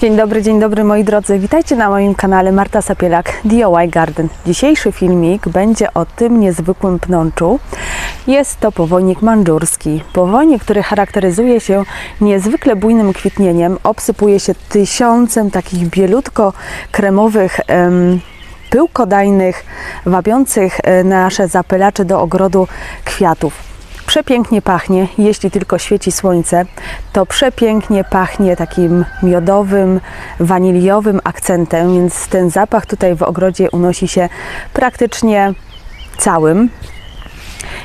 Dzień dobry, dzień dobry moi drodzy. Witajcie na moim kanale Marta Sapielak DIY Garden. Dzisiejszy filmik będzie o tym niezwykłym pnączu. Jest to powojnik mandżurski. Powojnik, który charakteryzuje się niezwykle bujnym kwitnieniem. Obsypuje się tysiącem takich bielutko-kremowych em, pyłkodajnych, wabiących e, nasze zapylacze do ogrodu kwiatów. Przepięknie pachnie, jeśli tylko świeci słońce, to przepięknie pachnie takim miodowym, waniliowym akcentem, więc ten zapach tutaj w ogrodzie unosi się praktycznie całym.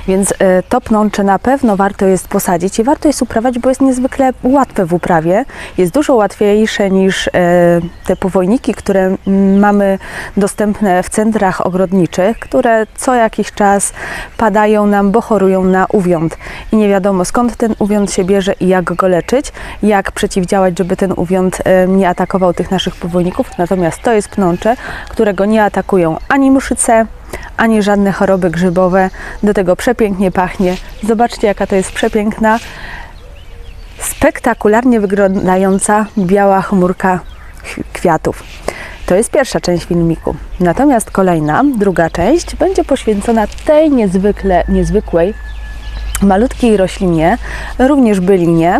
Więc e, to pnącze na pewno warto jest posadzić i warto jest uprawiać, bo jest niezwykle łatwe w uprawie. Jest dużo łatwiejsze niż e, te powojniki, które mamy dostępne w centrach ogrodniczych, które co jakiś czas padają nam, bo chorują na uwiąd. I nie wiadomo skąd ten uwiąd się bierze i jak go leczyć, jak przeciwdziałać, żeby ten uwiąd e, nie atakował tych naszych powojników. Natomiast to jest pnącze, którego nie atakują ani muszyce, ani żadne choroby grzybowe. Do tego przepięknie pachnie. Zobaczcie, jaka to jest przepiękna, spektakularnie wyglądająca biała chmurka ch- kwiatów. To jest pierwsza część filmiku. Natomiast kolejna, druga część będzie poświęcona tej niezwykle, niezwykłej malutkiej roślinie, również bylinie.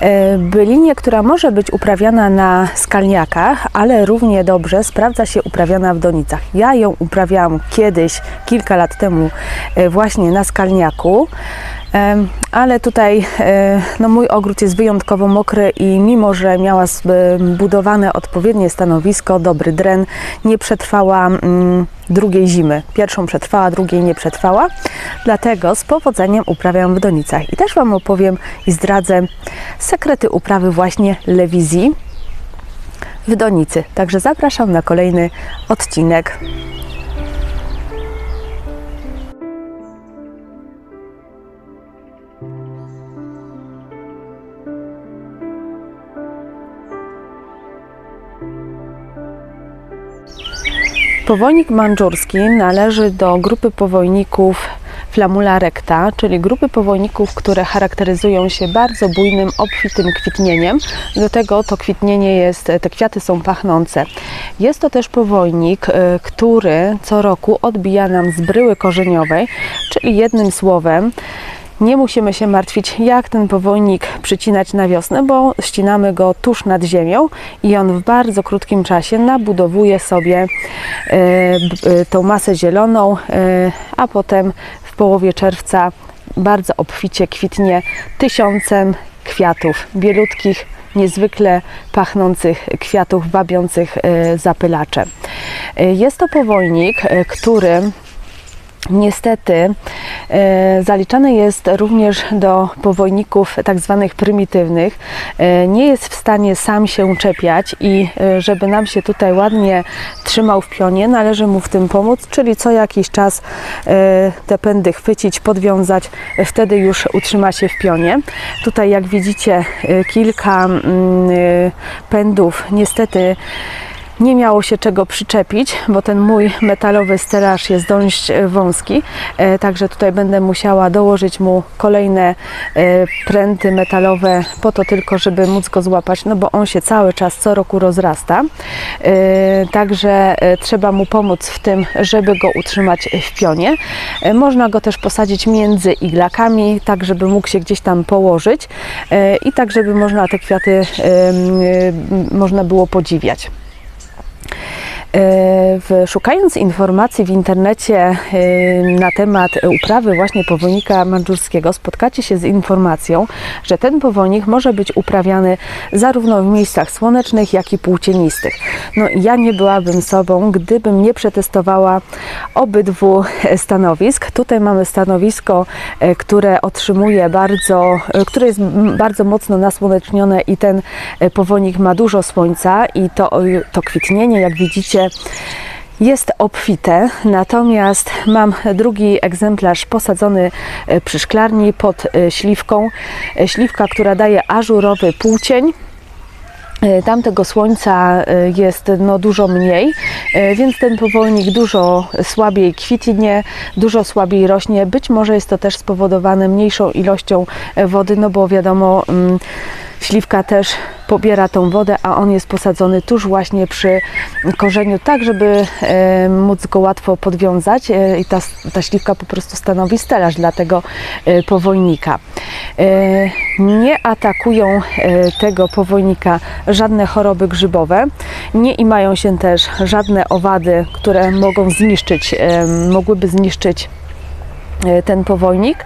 E, Bylinie, która może być uprawiana na skalniakach, ale równie dobrze sprawdza się uprawiana w donicach. Ja ją uprawiałam kiedyś, kilka lat temu, e, właśnie na skalniaku. Ale tutaj e, no, mój ogród jest wyjątkowo mokry i mimo, że miała zbudowane odpowiednie stanowisko, dobry dren, nie przetrwała mm, drugiej zimy. Pierwszą przetrwała, drugiej nie przetrwała. Dlatego z powodzeniem uprawiam w donicach. I też Wam opowiem i zdradzę sekrety uprawy właśnie lewizji w donicy. Także zapraszam na kolejny odcinek. Powojnik mandżurski należy do grupy powojników Flamula recta, czyli grupy powojników, które charakteryzują się bardzo bujnym, obfitym kwitnieniem. Do tego to kwitnienie jest, te kwiaty są pachnące. Jest to też powojnik, y, który co roku odbija nam z bryły korzeniowej, czyli jednym słowem nie musimy się martwić, jak ten powojnik przycinać na wiosnę, bo ścinamy go tuż nad ziemią i on w bardzo krótkim czasie nabudowuje sobie e, e, tą masę zieloną, e, a potem w połowie czerwca bardzo obficie kwitnie tysiącem kwiatów bielutkich, niezwykle pachnących kwiatów, wabiących zapylacze. Jest to powojnik, który Niestety e, zaliczany jest również do powojników tak zwanych prymitywnych. E, nie jest w stanie sam się czepiać i e, żeby nam się tutaj ładnie trzymał w pionie, należy mu w tym pomóc, czyli co jakiś czas te pędy chwycić, podwiązać, wtedy już utrzyma się w pionie. Tutaj jak widzicie kilka mm, pędów niestety nie miało się czego przyczepić, bo ten mój metalowy stelaż jest dość e, wąski, e, także tutaj będę musiała dołożyć mu kolejne e, pręty metalowe po to tylko, żeby móc go złapać, no bo on się cały czas co roku rozrasta. Także trzeba mu pomóc w tym, żeby go utrzymać w pionie. Można go też posadzić między iglakami, tak żeby mógł się gdzieś tam położyć i tak, żeby można te kwiaty można było podziwiać. Szukając informacji w internecie e, na temat uprawy właśnie powojnika mandżurskiego, spotkacie się z informacją, że ten powojnik może być uprawiany zarówno w miejscach słonecznych, jak i płócienistych. No, ja nie byłabym sobą, gdybym nie przetestowała obydwu stanowisk. Tutaj mamy stanowisko, e, które otrzymuje bardzo, e, które jest bardzo mocno nasłonecznione i ten e, powojnik ma dużo słońca i to, to kwitnienie, jak widzicie, jest obfite, natomiast mam drugi egzemplarz posadzony e, przy szklarni pod e, śliwką. E, Śliwka, która daje ażurowy płócień. E, Tam tego słońca jest no, dużo mniej, więc ten powolnik dużo słabiej kwitnie, dużo słabiej rośnie. Być może jest to też spowodowane mniejszą ilością wody, no bo wiadomo, mm, śliwka też pobiera tą wodę, a on jest posadzony tuż właśnie przy korzeniu, tak żeby móc go łatwo podwiązać e, i ta, ta śliwka po prostu stanowi stelaż dla tego e, powojnika. E, Nie atakują tego powojnika żadne choroby grzybowe, nie imają się też żadne owady, które mogą zniszczyć, mogłyby zniszczyć ten powojnik.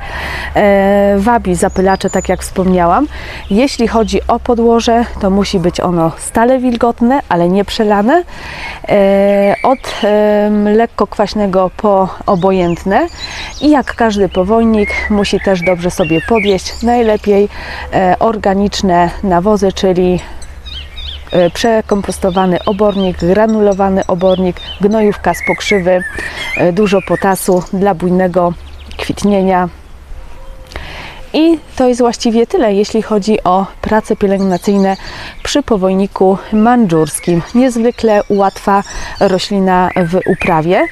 E, wabi zapylacze, tak jak wspomniałam. Jeśli chodzi o podłoże, to musi być ono stale wilgotne, ale nie przelane. E, od lekko kwaśnego po obojętne. I jak każdy powojnik, musi też dobrze sobie podjeść. Najlepiej e, organiczne nawozy, czyli e, przekompostowany obornik, granulowany obornik, gnojówka z pokrzywy, e, dużo potasu dla bujnego kwitnienia. I to jest właściwie tyle, jeśli chodzi o prace pielęgnacyjne przy powojniku mandżurskim. Niezwykle łatwa roślina w uprawie.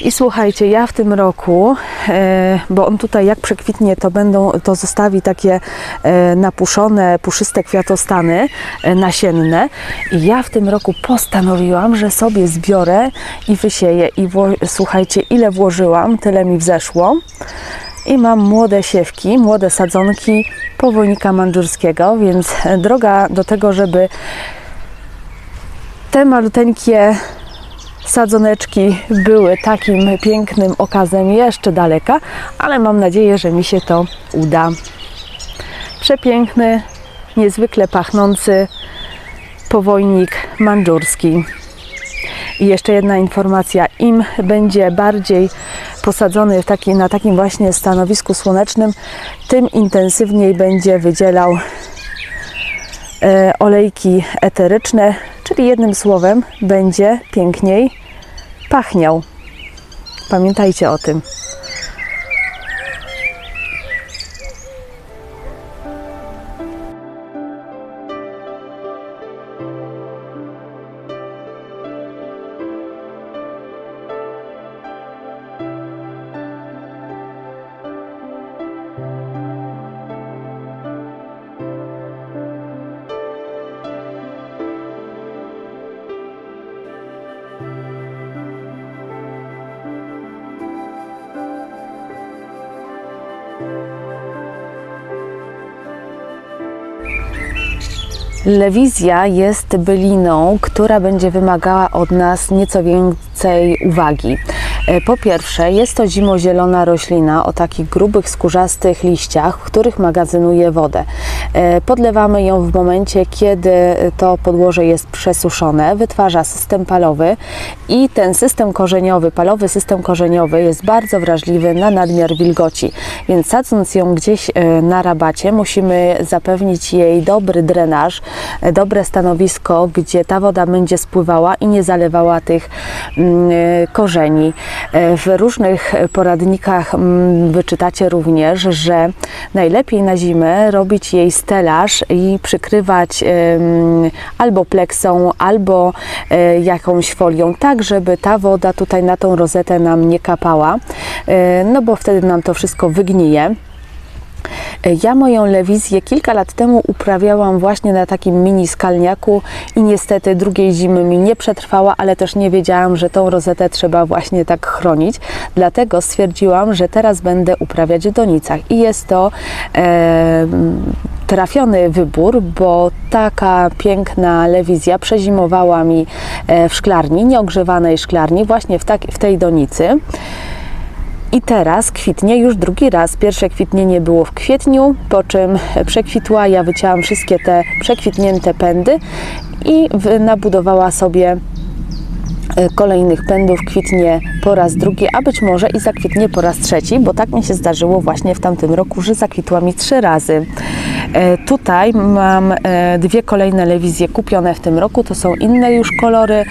I słuchajcie, ja w tym roku, e, bo on tutaj jak przekwitnie, to będą, to zostawi takie e, napuszone, puszyste kwiatostany e, nasienne. I ja w tym roku postanowiłam, że sobie zbiorę i wysieję. I słuchajcie, ile włożyłam, tyle mi wzeszło i mam młode siewki, młode sadzonki powojnika mandżurskiego, więc droga do tego, żeby te maluteńkie sadzoneczki były takim pięknym okazem jeszcze daleka, ale mam nadzieję, że mi się to uda. Przepiękny, niezwykle pachnący powojnik mandżurski. I jeszcze jedna informacja, im będzie bardziej posadzony taki, na takim właśnie stanowisku słonecznym, tym intensywniej będzie wydzielał e, olejki eteryczne, czyli jednym słowem będzie piękniej pachniał. Pamiętajcie o tym. Lewizja jest byliną, która będzie wymagała od nas nieco więcej uwagi. E, Po pierwsze, jest to zimozielona roślina o takich grubych, skórzastych liściach, w których magazynuje wodę. E, Podlewamy ją w momencie, kiedy to podłoże jest przesuszone, wytwarza system palowy i ten system korzeniowy, palowy system korzeniowy jest bardzo wrażliwy na nadmiar wilgoci, więc sadząc ją gdzieś e, na rabacie, musimy zapewnić jej dobry drenaż, dobre stanowisko, gdzie ta woda będzie spływała i nie zalewała tych mm, korzeni. E, W różnych poradnikach mm, wyczytacie również, że najlepiej na zimę robić jej stelaż i przykrywać albo pleksą, albo e, jakąś folią, tak żeby ta woda tutaj na tą rozetę nam nie kapała, e, no bo wtedy nam to wszystko wygnije. Ja moją lewizję kilka lat temu uprawiałam właśnie na takim mini skalniaku i niestety drugiej zimy mi nie przetrwała, ale też nie wiedziałam, że tą rozetę trzeba właśnie tak chronić. Dlatego stwierdziłam, że teraz będę uprawiać w donicach i jest to e, trafiony wybór, bo taka piękna lewizja przezimowała mi e, w szklarni, nieogrzewanej szklarni, właśnie w, tak, w tej donicy. I teraz kwitnie już drugi raz. Pierwsze kwitnienie było w kwietniu, po czym przekwitła. Ja wycięłam wszystkie te przekwitnięte pędy i nabudowała sobie e, kolejnych pędów kwitnie po raz drugi, a być może i zakwitnie po raz trzeci, bo tak mi się zdarzyło właśnie w tamtym roku, że zakwitła mi trzy razy. E, Tutaj mam e, dwie kolejne lewizje kupione w tym roku, to są inne już kolory.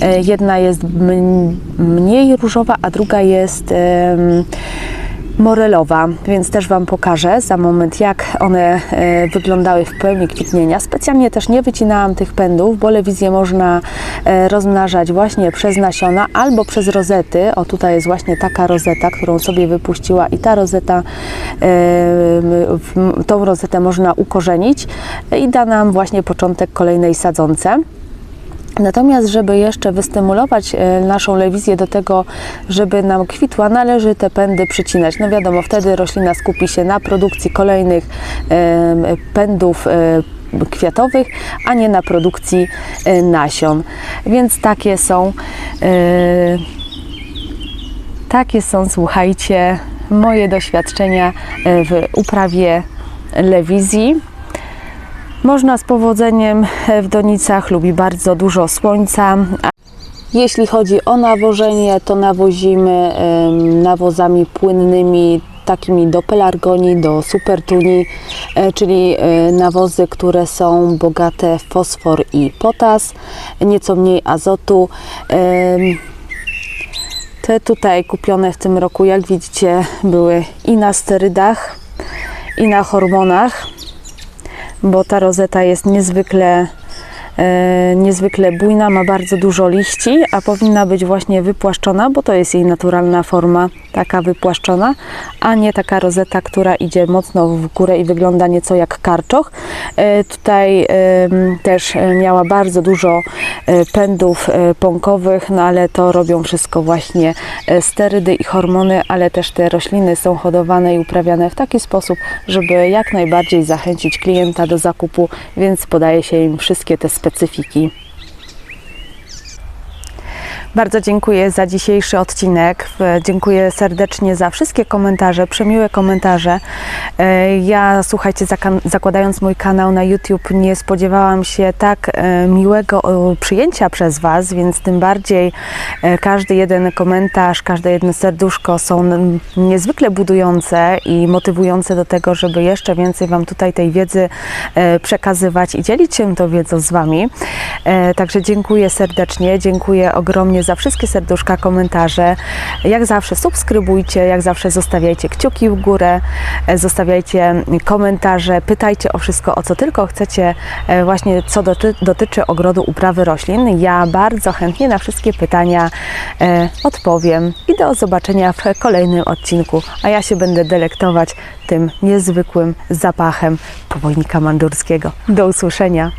E, Jedna jest mniej różowa, a druga jest morelowa, więc też Wam pokażę za moment, jak one e, wyglądały w pełni kwitnienia. Specjalnie też nie wycinałam tych pędów, bo lewizję można e, rozmnażać właśnie przez nasiona albo przez rozety. O, tutaj jest właśnie taka rozeta, którą sobie wypuściła i ta rozeta, tą rozetę można ukorzenić i da nam właśnie początek kolejnej sadzące. Natomiast, żeby jeszcze wystymulować e, naszą lewizję do tego, żeby nam kwitła, należy te pędy przycinać. No wiadomo, wtedy roślina skupi się na produkcji kolejnych pędów e, kwiatowych, a nie na produkcji e, nasion. Więc takie są, takie są, słuchajcie, moje doświadczenia w uprawie lewizji. Można z powodzeniem e, w donicach, lubi bardzo dużo słońca. Jeśli chodzi o nawożenie, to nawozimy nawozami płynnymi, takimi do pelargonii, do supertuni, e, czyli e, nawozy, które są bogate w fosfor i potas, nieco mniej azotu. Te tutaj kupione w tym roku, jak widzicie, były i na sterydach, i na hormonach bo ta rozeta jest niezwykle, e, niezwykle bujna, ma bardzo dużo liści, a powinna być właśnie wypłaszczona, bo to jest jej naturalna forma, taka wypłaszczona, a nie taka rozeta, która idzie mocno w górę i wygląda nieco jak karczoch. E, tutaj też miała bardzo dużo e, pędów e, pąkowych, no ale to robią wszystko właśnie sterydy i hormony, ale też te rośliny są hodowane i uprawiane w taki sposób, żeby jak najbardziej zachęcić klienta do zakupu, więc podaje się im wszystkie te specyfiki. Bardzo dziękuję za dzisiejszy odcinek. Dziękuję serdecznie za wszystkie komentarze, przemiłe komentarze. E, Ja, słuchajcie, zakładając mój kanał na YouTube, nie spodziewałam się tak e, miłego przyjęcia przez Was, więc tym bardziej e, każdy jeden komentarz, każde jedno serduszko są niezwykle budujące i motywujące do tego, żeby jeszcze więcej Wam tutaj tej wiedzy przekazywać i dzielić się tą wiedzą z Wami. Także dziękuję serdecznie, dziękuję ogromnie za wszystkie serduszka, komentarze. Jak zawsze subskrybujcie, jak zawsze zostawiajcie kciuki w górę, e, zostawiajcie komentarze, pytajcie o wszystko, o co tylko chcecie, e, właśnie co doty, dotyczy ogrodu uprawy roślin. Ja bardzo chętnie na wszystkie pytania e, odpowiem i do zobaczenia w kolejnym odcinku, a ja się będę delektować tym niezwykłym zapachem powojnika mandurskiego. Do usłyszenia.